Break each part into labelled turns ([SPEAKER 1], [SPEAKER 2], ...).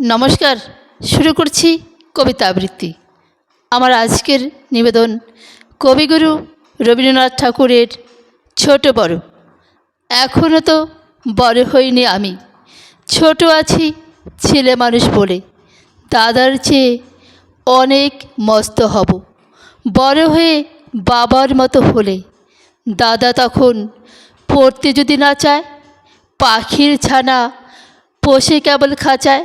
[SPEAKER 1] নমস্কার। শুরু করছি কবিতা আবৃত্তি। আমার আজকের নিবেদন, কবিগুরু রবীন্দ্রনাথ ঠাকুরের ছোট বড়। এখনও তো বড় হইনি আমি। ছোট আছি ছেলে মানুষ বলে। দাদার চেয়ে অনেক মস্ত হব। বড় হয়ে বাবার মতো হলে। দাদা তখন পড়তে যদি না চায়, পাখির ছানা পোষে কেবল খাঁচায়।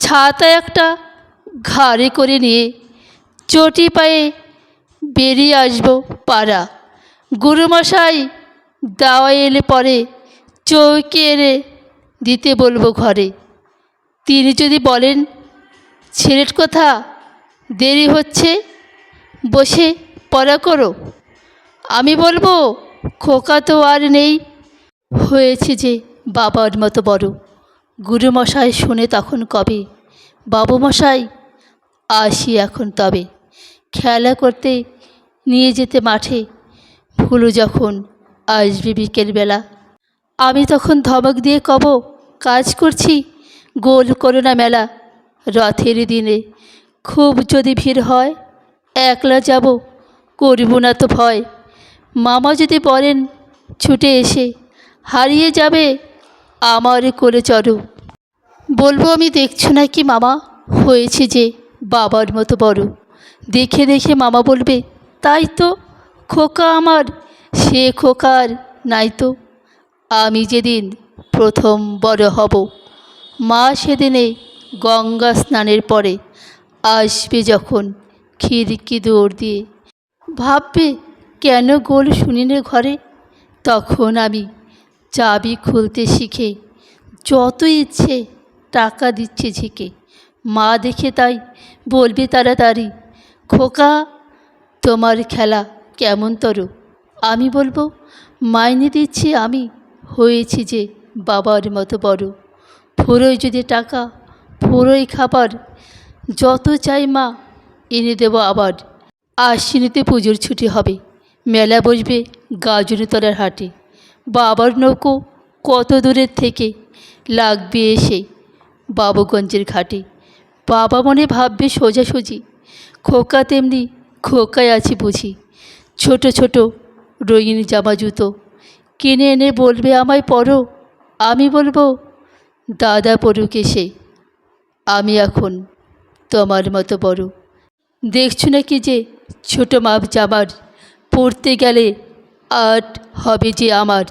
[SPEAKER 1] ছাতা একটা ঘাড়ে করে নিয়ে চটি পায়ে বেরিয়ে আসব পাড়া। গুরুমশাই দাওয়া এলে পরে চৌকি এনে দিতে বলব ঘরে। তিনি যদি বলেন ছেলের কথা? দেরি হচ্ছে, বসে পড়া করো। আমি বলব, খোকা তো আর নেই। হয়েছে যে বাবার মতো বড়। গুরুমশাই শুনে তখন কবে? বাবুমশাই, আসি এখন তবে। খেলা করতে নিয়ে যেতে মাঠে। ভুলু যখন আসবে বিকেলবেলা আমি তখন ধমক দিয়ে কব, কাজ করছি, গোল করো না মেলা। রথের দিনে খুব যদি ভিড় হয়, একলা যাব, করব না তো ভয়। মামা যদি বলেন, ছুটে এসে হারিয়ে যাবে আমার কোলে চড়ো। বলব আমি দেখছ না কি মামা? হয়েছে যে বাবার মতো বড়। দেখে দেখে মামা বলবে, তাই তো, খোকা আমার। সে খোকার নাই তো। আমি যেদিন প্রথম বড় হব, মা সেদিনে গঙ্গা স্নানের পরে আসবে যখন খিড়কি দৌড় দিয়ে। ভাববে, কেন গোল শুনিনে ঘরে? তখন আমি চাবি খুলতে শিখে যত ইচ্ছে টাকা দিচ্ছে ঝেঁকে। মা দেখে তাই বলবে তাড়াতাড়ি, খোকা, তোমার খেলা কেমন তর আমি বলব, মাইনে দিচ্ছি আমি, হয়েছি যে বাবার মতো বড়। ফুরোয় যদি টাকা, ফুরোয় খাবার, যত চাই মা, এনে দেবো আবার। আশ্বিনীতে পুজোর ছুটি হবে, মেলা বসবে গাজনীতলার হাটে। বাবার নৌকো কত দূরের থেকে লাগবে এসে বাবুগঞ্জের ঘাটে। বাবা মনে ভাববে সোজাসুজি, খোকা তেমনি খোকায় আছে বুঝি। ছোট ছোট রঙিন জামা জুতো কিনে এনে বলবে আমায় পরো আমি বলব, দাদা পড়ুক এসে, আমি এখন তোমার মতো বড়। দেখছ নাকি যে ছোট মাপ জামার পড়তে গেলে আর্ট হবে যে আমার।